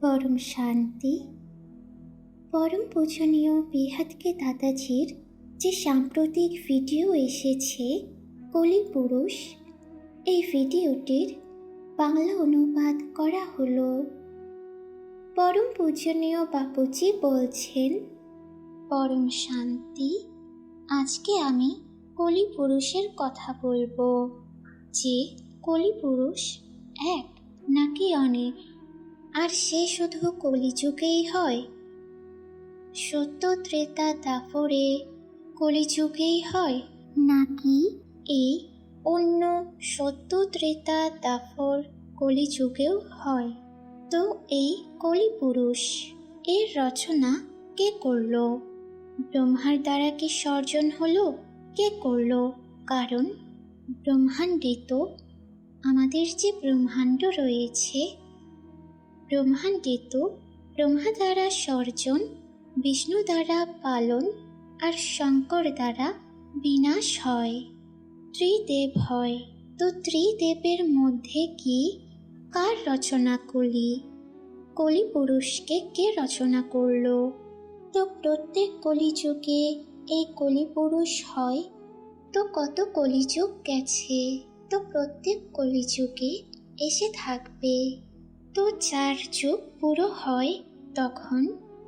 পরম শান্তি। পরম পূজনীয় বিহাতকে দাদাজির যে সাম্প্রতিক ভিডিও এসেছে, কলি পুরুষ, এই ভিডিওটির বাংলা অনুবাদ করা হলো। পরম পূজনীয় বাপুজি বলছেন, পরম শান্তি, আজকে আমি কলি পুরুষের কথা বলব। যে কলি পুরুষ এক নাকি অনেক আর সে শুধু কলিযুগেই হয়। সত্য ত্রেতা দাফরে কলিযুগেই হয়। নাকি? এই অন্য সত্য ত্রেতা দাফর কলিযুগেও হয়। তো এই কলিপুরুষ, এর রচনা কে করল? ব্রহ্মার দ্বারা কি সর্জন হলো? কে করল? কারণ ব্রহ্মাণ্ডে তো আমাদের যে ব্রহ্মাণ্ড রয়েছে ব্রহ্মাণ্ডে তো ব্রহ্মা দ্বারা সর্জন, বিষ্ণু দ্বারা পালন, আর শঙ্কর দ্বারা বিনাশ হয়। ত্রিদেব হয়। তো ত্রিদেবের মধ্যে কি, কার রচনা কলি? কলি পুরুষকে কে রচনা করল? তো প্রত্যেক কলিযুগে এই কলি পুরুষ হয়। তো কত কলিযুগ গেছে? তো প্রত্যেক কলিযুগে এসে থাকবে। তো যার যুগ পুরো হয়, তখন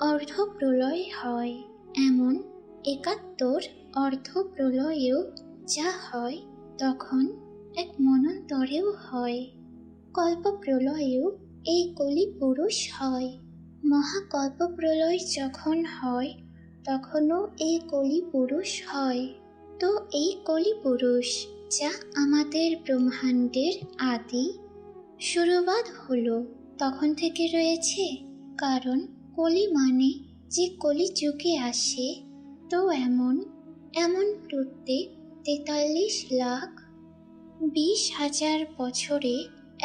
অর্ধ প্রলয় হয়। এমন একাত্তর অর্ধ প্রলয়েও যা হয়, তখন এক মনন্তরেও হয়। কল্প প্রলয়েও এই কলি পুরুষ হয়। মহাকল্প প্রলয় যখন হয়, তখনও এই কলি পুরুষ হয়। তো এই কলি পুরুষ, যা আমাদের ব্রহ্মাণ্ডের আদি শুরুবাদ হলো তখন থেকে রয়েছে, কারণ কলি মানে যে কলি যুগে আসে, তো এমন এমন প্রত্যেক তেতাল্লিশ লাখ বিশ হাজার বছরে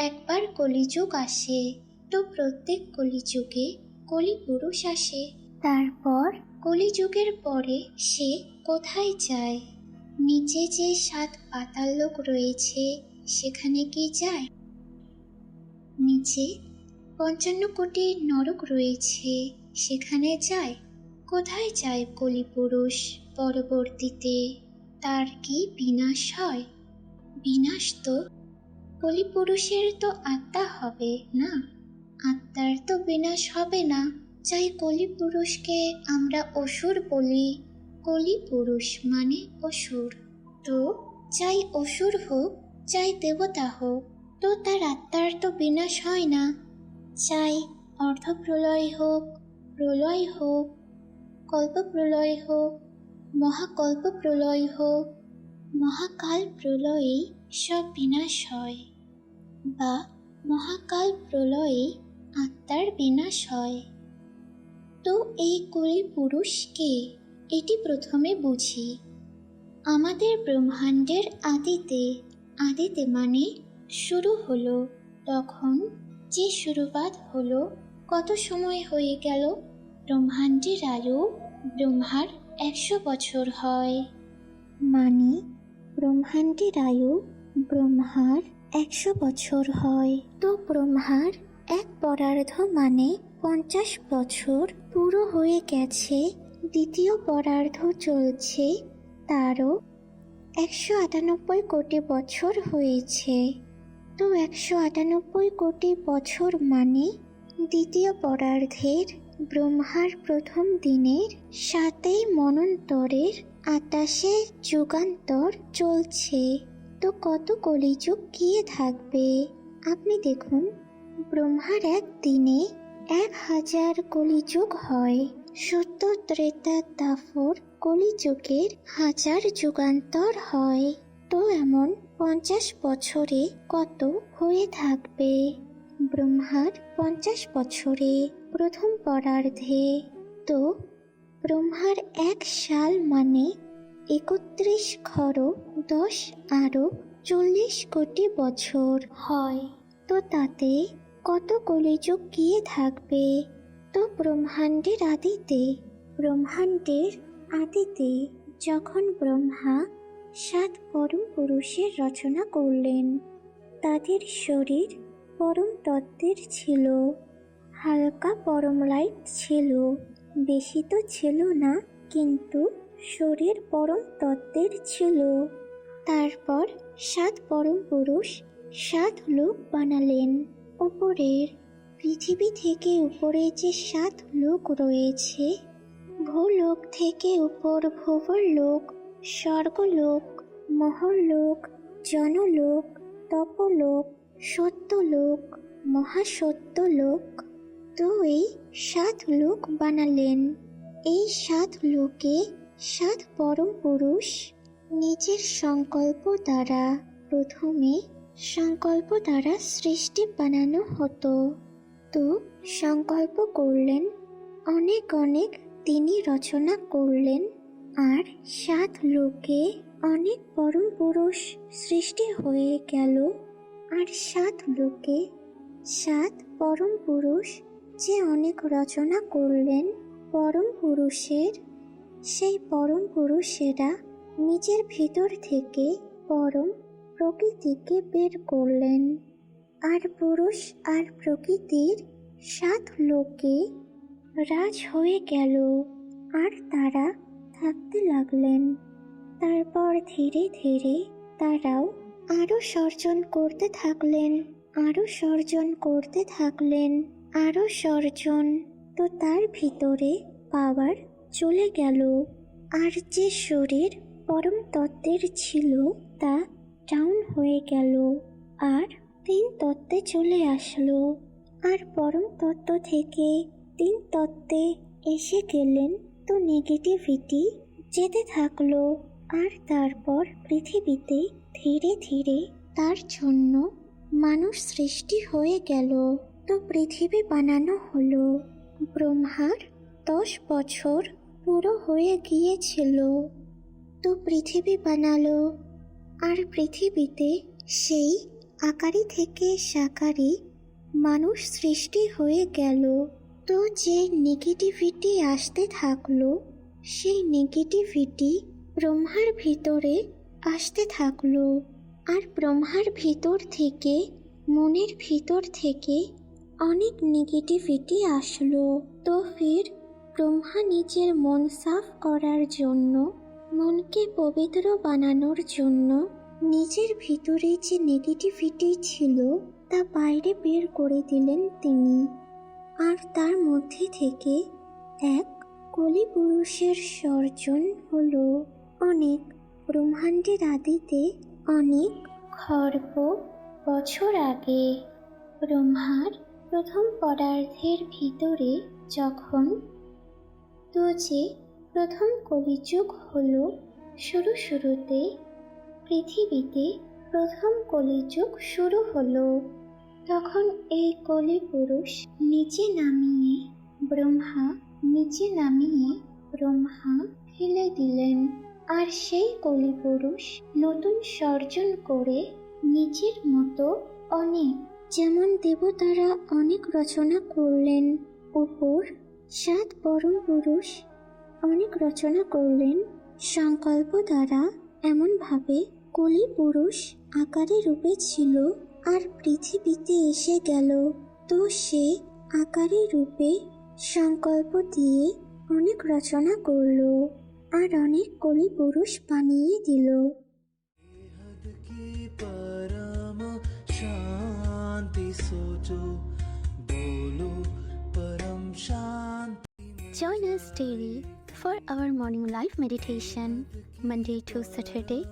একবার কলিযুগ আসে, তো প্রত্যেক কলিযুগে কলি পুরুষ আসে। তারপর কলিযুগের পরে সে কোথায় যায়? নিচে যে সাত পাতাল লোক রয়েছে, সেখানে কি যায়? নিচে পঞ্চান্ন কোটি নরক রয়েছে। সেখানে যায়। কোথায় যায় কলিপুরুষ পরবর্তীতে? তার কি বিনাশ হয়? বিনাশ তো কলিপুরুষের তো আত্মা হবে না? আত্মার তো বিনাশ হবে না। চাই কলিপুরুষকে আমরা অসুর বলি কলিপুরুষ মানে অসুর। তো চাই অসুর হোক চাই দেবতা হোক তো তার আত্মার তো বিনাশ হয় না। চাই অর্ধপ্রলয় হোক, প্রলয় হোক, কল্প প্রলয় হোক, মহাকল্প প্রলয় হোক, মহাকাল প্রলয়ে সব বিনাশ হয় বা মহাকাল প্রলয়ে আত্মার বিনাশ হয়। তো এই কলি পুরুষকে এটি প্রথমে বুঝি। আমাদের ব্রহ্মাণ্ডের আদিতে আদিতে মানে শুরু হলো, তখন যে শুরুবাত হলো, কত সময় হয়ে গেল? ব্রহ্মাণ্ডের আয়ু ব্রহ্মার একশো বছর হয়। মানে ব্রহ্মাণ্ডের আয়ু ব্রহ্মার একশো বছর হয়। তো ব্রহ্মার এক পরার্ধ মানে পঞ্চাশ বছর পুরো হয়ে গেছে। দ্বিতীয় পরার্ধ চলছে, তারও একশো আটানব্বই কোটি বছর হয়েছে। তো একশো আটানব্বই কোটি বছর মানে দ্বিতীয় পরার্ধের ব্রহ্মার প্রথম দিনের সাতেই মনন্তরের আটাশে যুগান্তর চলছে। তো কত কলিযুগ গিয়ে থাকবে? আপনি দেখুন, ব্রহ্মার এক দিনে এক হাজার কলিযুগ হয়। সত্য ত্রেতা দাফর কলিযুগের হাজার যুগান্তর হয়। এমন পঞ্চাশ বছরে কত হয়ে থাকবে? ব্রহ্মার পঞ্চাশ বছরে প্রথম পরার্ধে। তো ব্রহ্মার এক সাল মানে একত্রিশ খর দশ আরও চল্লিশ কোটি বছর হয়। তো তাতে কত কলিযুগ গিয়ে থাকবে? তো ব্রহ্মাণ্ডের আদিতে ব্রহ্মাণ্ডের আদিতে যখন ব্রহ্মা সাত পরম পুরুষের রচনা করলেন। তাদের শরীর পরম তত্ত্বের ছিল। হালকা পরম লাইট ছিল। বেশি তো ছিল না, কিন্তু শরীর পরম তত্ত্বের ছিল। তারপর সাত পরম পুরুষ সাত লোক বানালেন। উপরের পৃথিবী থেকে উপরে যে সাত লোক রয়েছে, ভূলোক থেকে উপর ভূবরলোক স্বর্গলোক মহরলোক জনলোক, তপলোক, সত্যলোক, মহাসত্যলোক তো এই সাত লোক বানালেন। এই সাত লোকে সাত পরম পুরুষ নিজের সংকল্প দ্বারা প্রথমে সংকল্প দ্বারা সৃষ্টি বানানো হতো। তো সংকল্প করলেন, অনেক অনেক তিনি রচনা করলেন। আর সাত লোকে অনেক পরম পুরুষ সৃষ্টি হয়ে গেল। আর সাত লোকে সাত পরম পুরুষ যে অনেক রচনা করলেন পরম পুরুষের, সেই পরম পুরুষেরা নিজের ভিতর থেকে পরম প্রকৃতিকে বের করলেন। আর পুরুষ আর প্রকৃতির সাত লোকে রাজ হয়ে গেল। আর তারা থাকতে লাগলেন। তারপর ধীরে ধীরে তারাও আরও সর্জন করতে থাকলেন আরও সর্জন করতে থাকলেন আরও সর্জন। তো তার ভিতরে পাওয়ার চলে গেল। আর যে শরীর পরম তত্ত্বের ছিল তা ডাউন হয়ে গেল। আর তিন তত্ত্বে চলে আসলো। আর পরম তত্ত্ব থেকে তিন তত্ত্বে এসে গেলেন তো নেগেটিভিটি যেতে থাকল আর তারপর পৃথিবীতে ধীরে ধীরে তার জন্য মানুষ সৃষ্টি হয়ে গেল। তো পৃথিবী বানানো হলো। ব্রহ্মার দশ বছর পুরো হয়ে গিয়েছিল। তো পৃথিবী বানালো। আর পৃথিবীতে সেই আকারি থেকে সাকারি মানুষ সৃষ্টি হয়ে গেল। তো যে নেগেটিভিটি আসতে থাকল, সেই নেগেটিভিটি ব্রহ্মার ভিতরে আসতে থাকল। আর ব্রহ্মার ভিতর থেকে, মনের ভিতর থেকে অনেক নেগেটিভিটি আসলো। তো ফির ব্রহ্মা নিজের মন সাফ করার জন্য, মনকে পবিত্র বানানোর জন্য নিজের ভিতরে যে নেগেটিভিটি ছিল, তা বাইরে বের করে দিলেন তিনি। আর তার মধ্যে থেকে এক কলি পুরুষের সর্জন হলো। অনেক ব্রহ্মাণ্ডের আদিতে অনেক খর্ব বছর আগে ব্রহ্মার প্রথম পদার্থের ভিতরে যখন তো যে প্রথম কলিযুগ হলো, শুরু শুরুতে পৃথিবীতে প্রথম কলিযুগ শুরু হলো। তখন এই কলি পুরুষ নিচে নামিয়ে, ব্রহ্মা নিচে নামিয়ে ব্রহ্মা ফেলে দিলেন। আর সেই কলি পুরুষ নতুন সর্জন করে নিজের মতো অনেক, যেমন দেবতারা অনেক রচনা করলেন। উপর সাত পরম পুরুষ অনেক রচনা করলেন। সংকল্প দ্বারা এমনভাবে কলি পুরুষ আকারে রূপে ছিল আর পৃথিবীতে এসে গেল তো সে আকারে রূপে সংকল্প দিয়ে অনেক রচনা করল আর অনেক কলি পুরুষ বানিয়ে দিল Join us daily for our morning life meditation, Monday to Saturday,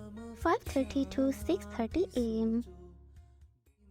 5.30 to 6.30 a.m.